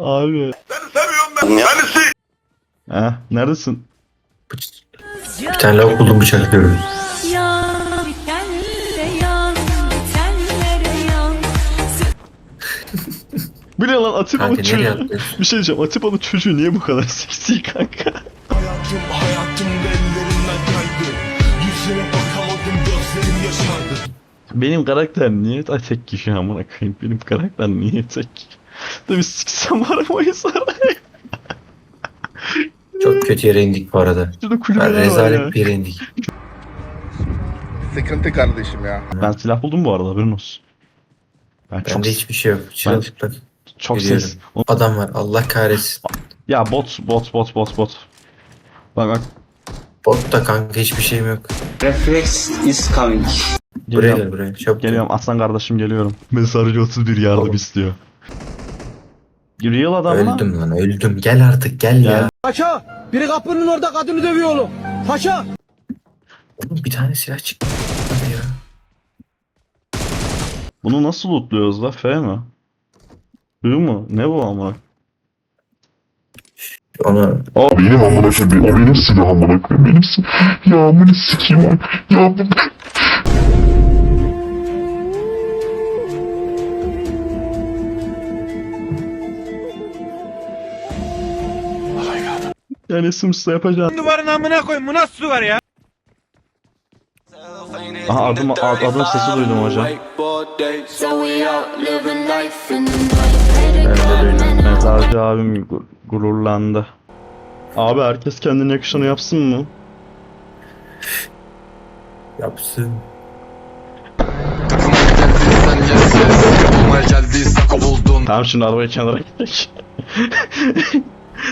Abi. Heh, neredesin? Bir tane lavuk buldum bıçak diyorum. Yan bitenlere yan, bitenlere yan. Bu ne lan Atiba'nın Kanka nereye çocuğu? attın? Bir şey diyeceğim. Atiba'nın çocuğu niye bu kadar seksi kanka? Hayatım hayatım Benim karakter niye tek kişi amına koyayım? Benim karakter niye tek? Tabii siksem arabayı sarayım. Çok kötü yere indik bu arada. Şurada Ben kulübeler var ya. rezalet bir yere indik. Sıkıntı kardeşim ya. Ben silah buldum bu arada haberin olsun. Ben çok Bende hiçbir şey yok. Çırılçıplak. çok biliyorum. ses. Adam var Allah kahretsin. Ya bot bot bot bot bot. Bak bak. Bot da kanka hiçbir şeyim yok. Reflex is coming. Buraya Geliyorum. gel buraya. Çabuk. Geliyorum aslan kardeşim geliyorum. Mesajcı 31 yardım Tamam. istiyor. Real adam mı? Öldüm lan öldüm. Gel artık gel ya. Paşa! Biri kapının orada kadını dövüyor oğlum. Paşa! Oğlum bir tane silah çıktı. Ya. Bunu nasıl lootluyoruz la? F mi? I mı? Ne bu ama? Onu Benim amına koyayım. O benim silahım amına koyayım. Benim sil- Ya amına sikeyim abi. Ya bu... Yani Sims'te yapacağım. Duvarın amına koyayım bu nasıl duvar ya? Aha adım, ad, adım sesi duydum hocam. Ben de duydum. Mezarcı abim gu- gururlandı. Abi herkes kendine yakışanı yapsın mı? Yapsın. Tamam şimdi arabayı kenara gidelim.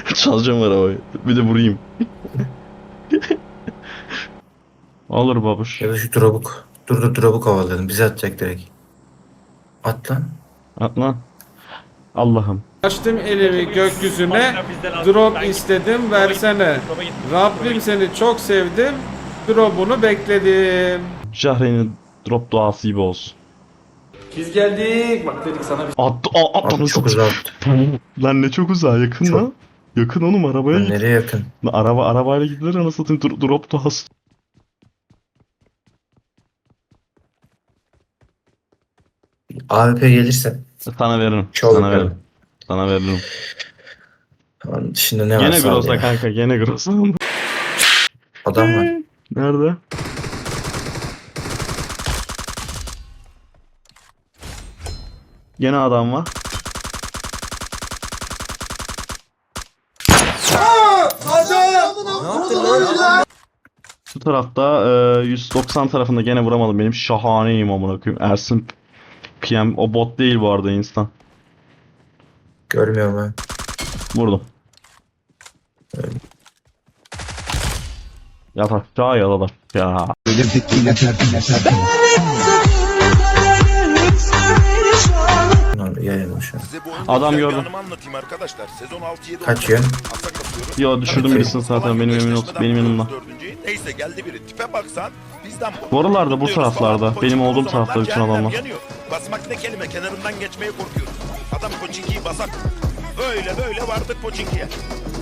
Çalacağım arabayı. Bir de vurayım. Olur babuş. Ya da şu drop'uk. Dur dur drop'u kovaladım. Bizi atacak direkt. At lan. Atlan. Allah'ım. Açtım elimi gökyüzüne, drop istedim versene. Rabbim seni çok sevdim, drop'unu bekledim. Cahre'nin drop duası gibi olsun. Biz geldik, bak dedik sana bir Attı, a, Abi attı, çok uzaktı. Lan ne çok uzağa yakın Çok. lan. Yakın oğlum arabaya git. Nereye yakın? Lan Araba arabayla gidilir anasını satayım Dro- drop duası. AWP gelirse. Sana veririm. Çok sana veririm. Sana veririm. Onun dışında ne var? Gene Groza ya. kanka gene Groza. Adam var. Nerede? Gene adam var. Şu tarafta e, 190 tarafında gene vuramadım. Benim şahaneyim amına koyayım. Ersin PM o bot değil bu arada insan. Görmüyorum ben. Vurdum. Yat aşağı yalalar. Ya. Bu oyunda Adam gördüm. anlatayım arkadaşlar. Sezon 6-7 Kaçıyor. Atak atıyorum. Yo düşürdüm birisini zaten benim emin olsun benim yanımda. Neyse geldi biri. Tipe baksan bizden Bu aralarda bu taraflarda, benim olduğum tarafta bütün adamlar. Basmak ne kelime kenarından geçmeye korkuyoruz. Adam Koçinki'yi basak. Böyle böyle vardık Koçinki'ye.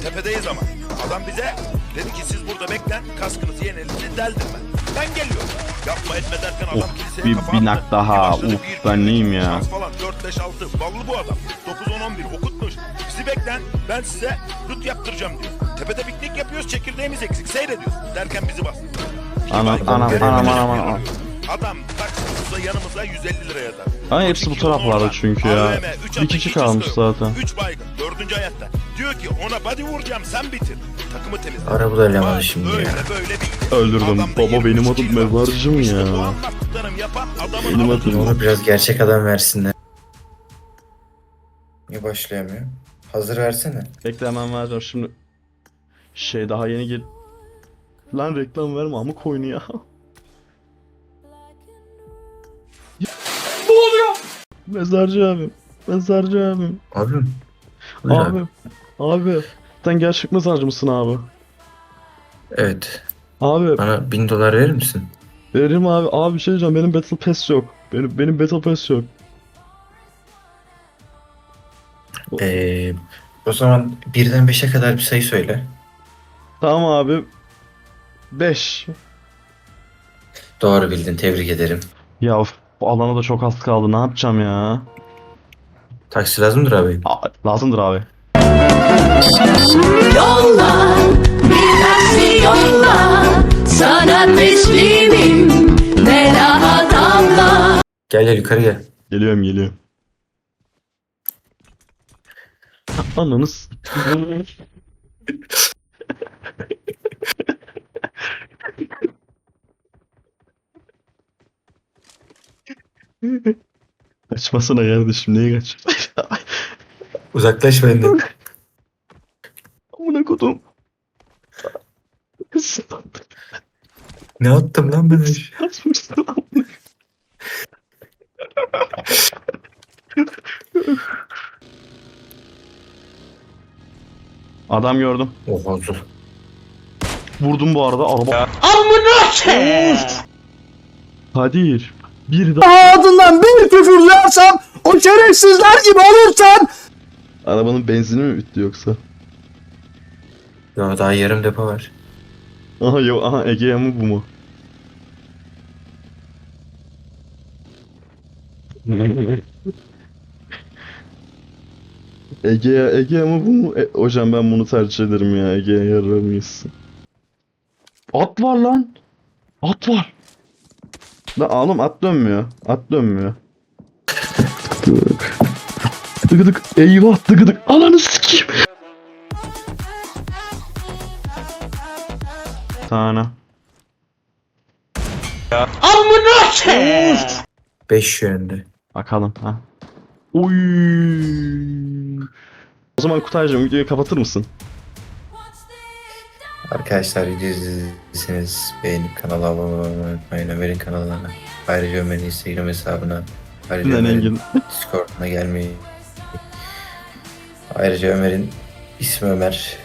Tepedeyiz ama. Adam bize dedi ki siz burada beklen kaskınızı yenilinizi deldim ben. Ben geliyorum. Yapma etme derken adam Of, kiliseye bir- kafa bir nak daha. Uf, ben neyim ya? Falan 4 5 6 ballı bu adam. 9 10 11 okutmuş. Bizi beklen ben size rut yaptıracağım diyor. Tepede piknik yapıyoruz çekirdeğimiz eksik seyrediyoruz. Derken bizi bas. Anam anam anam anam anam. Adam taksimize yanımıza 150 lira yazar. Ay hepsi bu taraflarda çünkü ya. Bir kişi kalmış zaten. 3 baygın 4. hayatta. Diyor ki ona body vuracağım sen bitir. Takımı temizle. Araba da elemanı şimdi ya. böyle bitti. Öldürdüm. Da Baba benim 23 adım kilo. mezarcım İşte bu ya. anlattıklarım yapan adamın Benim adı. adım- Onu biraz gerçek adam versinler. Niye başlayamıyor? Hazır versene. Bekle hemen vereceğim şimdi. Şey daha yeni gel. Lan reklam verme amık oyunu ya. Mezarcı abim. Mezarcı abim. Abim. Buyur abi. Abi. Abi. Sen gerçek mezarcı mısın abi? Evet. Abi Bana bin dolar verir misin? veririm abi. Abi bir şey diyeceğim. Benim Battle Pass yok. Benim, benim Battle Pass yok. Ee, o zaman birden 5'e kadar bir sayı söyle. Tamam abi. 5. Doğru bildin. Tebrik ederim. Ya of, bu alana da çok az kaldı. Ne yapacağım ya? Taksi lazımdır abi. Aa, lazımdır abi. Yolla bir taksi yolla Sana teslimim Veda damla Gel gel yukarı gel. Geliyorum geliyorum. Ananız. Kaçmasana kardeşim neye kaç? Uzaklaş benden. Amına kodum. Ne attım lan ben? Adam gördüm. Oha dur. Vurdum bu arada araba. Amına Kadir. Bir daha Ağzından bir küfür yersem o şerefsizler gibi olursan arabanın benzini mi bitti yoksa? Ya daha yarım depo var. Aha yok aha Ege mı bu mu? Ege Ege mi bu mu? E, hocam ben bunu tercih ederim ya. Ege'ye yarar mıyız? At var lan. At var. Lan oğlum at dönmüyor. At dönmüyor. Tık. Tıkıdık. Eyvah tıkıdık. Ananı sikeyim. Tane. 5 yönde. Bakalım ha. Oy. O zaman Kutaycığım videoyu kapatır mısın? Arkadaşlar video izlediyseniz beğenip kanala abone olmayı unutmayın. Ömer'in kanalına. Ayrıca Ömer'in Instagram hesabına. Ayrıca Lan Ömer'in Engin. Discord'una gelmeyi. Ayrıca Ömer'in ismi Ömer.